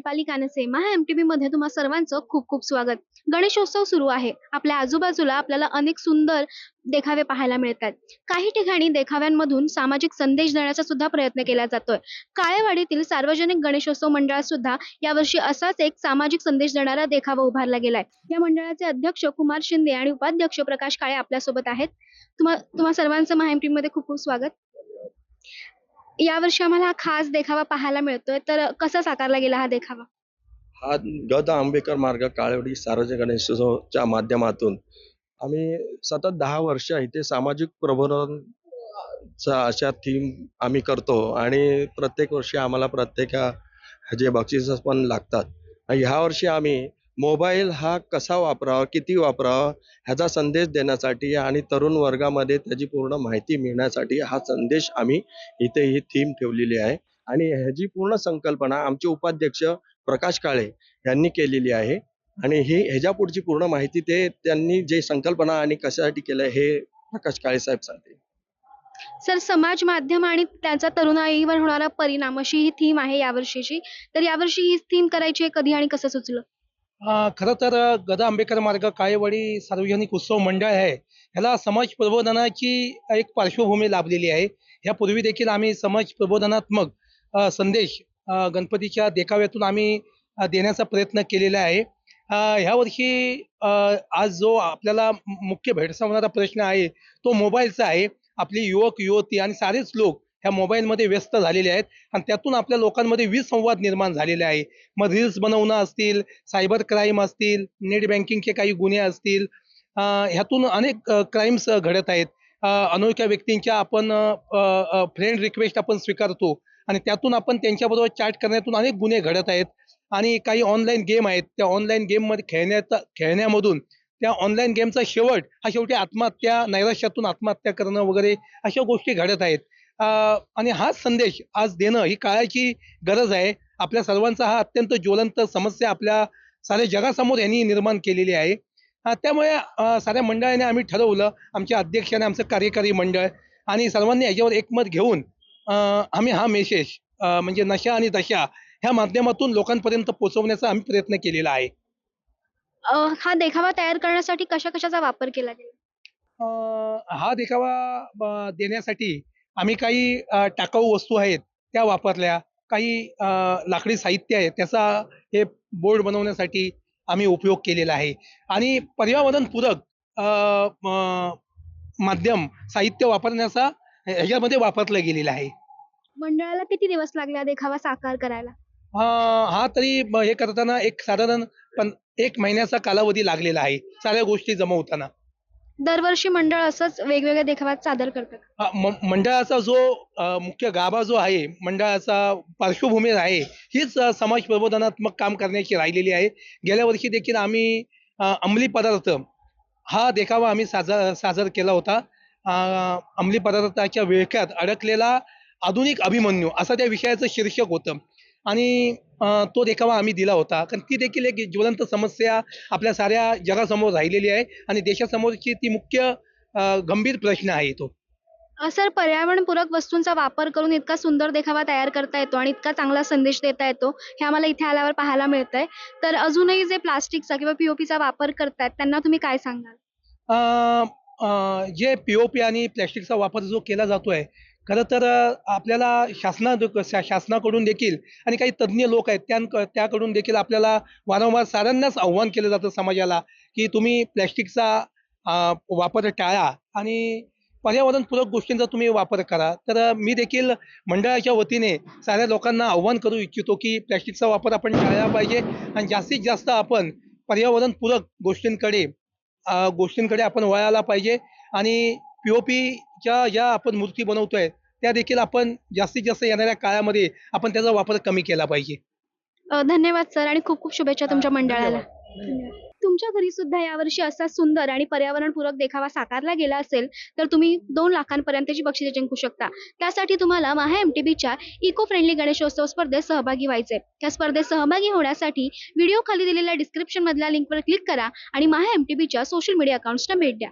दीपाली कानसे महा MTB मध्ये तुम्हा सर्वांचं खूप खूप स्वागत. गणेशोत्सव सुरू आहे. आपल्या आजूबाजूला आपल्याला अनेक सुंदर देखावे पाहायला मिळतात. काही ठिकाणी देखाव्यांमधून सामाजिक संदेश देण्याचा सुद्धा प्रयत्न केला जातोय. काळेवाडीतील सार्वजनिक गणेशोत्सव मंडळात सुद्धा यावर्षी असाच एक सामाजिक संदेश देणारा देखावा उभारला गेलाय. या मंडळाचे अध्यक्ष कुमार शिंदे आणि उपाध्यक्ष प्रकाश काळे आपल्यासोबत आहेत. तुम्हा तुम्हा सर्वांचं महा एममध्ये खूप खूप स्वागत. यावर्षी आम्हाला हा खास देखावा पाहायला मिळतोय. तर कसा साकारला गेला हा देखावा? हा गद आंबेडकर मार्ग काळवडी सार्वजनिक गणेशोत्सवच्या माध्यमातून. आम्ही सतत दहा वर्ष इथे सामाजिक प्रबोधन अशा थीम आम्ही करतो आणि प्रत्येक वर्षी आम्हाला प्रत्येक जे बक्षिस पण लागतात. ह्या वर्षी आम्ही मोबाईल हा कसा वापरावा किती वापरावा ह्याचा संदेश देण्यासाठी आणि तरुण वर्गामध्ये त्याची पूर्ण माहिती मिळण्यासाठी हा संदेश आम्ही इथे ही थीम ठेवलेली आहे. आणि ह्याची पूर्ण संकल्पना आमचे उपाध्यक्ष प्रकाश काळे यांनी केलेली आहे. आणि ही ह्याच्या पुढची पूर्ण माहिती ते त्यांनी जे संकल्पना आणि कशासाठी केलं हे प्रकाश काळे साहेब सांगते सर समाज माध्यम आणि त्याचा तरुणाईवर होणारा परिणाम अशी ही थीम आहे यावर्षीची. तर यावर्षी ही थीम करायची आहे कधी आणि कसं सुचलं? खरं तर गदा आंबेडकर मार्ग काळेवाडी सार्वजनिक उत्सव मंडळ आहे. ह्याला समाज प्रबोधनाची एक पार्श्वभूमी लाभलेली आहे. यापूर्वी देखील आम्ही समाज प्रबोधनात्मक संदेश गणपतीच्या देखाव्यातून आम्ही देण्याचा प्रयत्न केलेला आहे. ह्यावर्षी ह्या वर्षी आज जो आपल्याला मुख्य भेडसावणारा प्रश्न आहे तो मोबाईलचा आहे. आपली युवक युवती आणि सारेच लोक ह्या मोबाईलमध्ये व्यस्त झालेले आहेत आणि त्यातून आपल्या लोकांमध्ये विसंवाद निर्माण झालेले आहे. मग रील्स बनवणं असतील सायबर क्राईम असतील नेट बँकिंगचे काही गुन्हे असतील ह्यातून अनेक क्राईम्स घडत आहेत. अनोळख्या व्यक्तींच्या आपण फ्रेंड रिक्वेस्ट आपण स्वीकारतो आणि त्यातून आपण त्यांच्याबरोबर चॅट करण्यातून अनेक गुन्हे घडत आहेत. आणि काही ऑनलाईन गेम आहेत. त्या ऑनलाईन गेममध्ये खेळण्याचा खेळण्यामधून त्या ऑनलाईन गेमचा शेवट हा शेवटी आत्महत्या नैराश्यातून आत्महत्या करणं वगैरे अशा गोष्टी घडत आहेत. आणि हाच संदेश आज देणं ही काळाची गरज आहे. आपल्या सर्वांचा हा अत्यंत ज्वलंत समस्या आपल्या साऱ्या जगासमोर यांनी निर्माण केलेली आहे. त्यामुळे साऱ्या मंडळाने आम्ही ठरवलं आमच्या अध्यक्षाने आमचं कार्यकारी मंडळ आणि सर्वांनी याच्यावर एकमत घेऊन आम्ही हा मेसेज म्हणजे नशा आणि दशा ह्या माध्यमातून लोकांपर्यंत पोहोचवण्याचा आम्ही प्रयत्न केलेला आहे. हा देखावा तयार करण्यासाठी कशा कशाचा वापर केला गेला हा देखावा देण्यासाठी आम्ही काही टाकाऊ वस्तू आहेत त्या वापरल्या. काही लाकडी साहित्य आहे त्याचा हे बोर्ड बनवण्यासाठी आम्ही उपयोग केलेला आहे. आणि पर्यावरणपूरक माध्यम साहित्य वापरण्याचा ह्याच्यामध्ये वापरलं गेलेलं आहे. मंडळाला किती दिवस लागले देखावा साकार करायला? हा तरी हे करताना एक साधारण पण एक महिन्याचा कालावधी लागलेला आहे साऱ्या गोष्टी जमवताना. दरवर्षी मंडळ असंच वेगवेगळ्या देखाव्यात सादर करतात. म- मंडळाचा जो अ, मुख्य गाभा जो आहे मंडळाचा पार्श्वभूमी आहे हीच अ, समाज प्रबोधनात्मक काम करण्याची राहिलेली आहे. गेल्या वर्षी देखील आम्ही अ, अंमली पदार्थ हा देखावा आम्ही साजर सादर केला होता. अ, अंमली पदार्थाच्या विळख्यात अडकलेला आधुनिक अभिमन्यू असं त्या विषयाचं शीर्षक होतं. आणि तो देखावा आम्ही दिला होता. कारण ती देखील एक ज्वलंत समस्या आपल्या साऱ्या जगासमोर राहिलेली आहे आणि देशासमोरची ती मुख्य गंभीर प्रश्न आहे तो. सर पर्यावरणपूरक वस्तूंचा वापर करून इतका सुंदर देखावा तयार करता येतो आणि इतका चांगला संदेश देता येतो हे आम्हाला इथे आल्यावर पाहायला मिळतंय. तर अजूनही जे प्लास्टिकचा किंवा पीओपीचा वापर करतायत त्यांना तुम्ही काय सांगाल? जे पी ओ पी आणि प्लॅस्टिकचा वापर जो केला जातोय खरं तर आपल्याला शासना शा- शासनाकडून देखील आणि काही तज्ज्ञ लोक आहेत त्यां त्याकडून देखील आपल्याला वारंवार साऱ्यांनाच आव्हान केलं जातं समाजाला की तुम्ही प्लॅस्टिकचा वापर टाळा आणि पर्यावरणपूरक गोष्टींचा तुम्ही वापर करा. तर मी देखील मंडळाच्या वतीने साऱ्या लोकांना आव्हान करू इच्छितो की प्लॅस्टिकचा वापर आपण टाळला पाहिजे आणि जास्तीत जास्त आपण पर्यावरणपूरक गोष्टींकडे गोष्टींकडे आपण वळायला पाहिजे आणि पी ओ पीच्या ज्या आपण मूर्ती बनवतोय त्या देखील आपण जास्तीत जास्त येणाऱ्या काळामध्ये आपण त्याचा वापर कमी केला पाहिजे. अं, धन्यवाद सर आणि खूप खूप शुभेच्छा तुमच्या मंडळाला. तुमच्या घरी सुद्धा यावर्षी असा सुंदर आणि पर्यावरणपूरक देखावा साकारला गेला असेल तर तुम्ही दोन लाखांपर्यंतची बक्षिसे जिंकू शकता. त्यासाठी तुम्हाला महा एम टी बीच्या इको फ्रेंडली गणेशोत्सव स्पर्धेत सहभागी व्हायचे या स्पर्धेत सहभागी होण्यासाठी व्हिडिओ खाली दिलेल्या डिस्क्रिप्शन मधल्या लिंकवर क्लिक करा आणि महा एम टी बीच्या सोशल मीडिया अकाउंट्सना भेट द्या.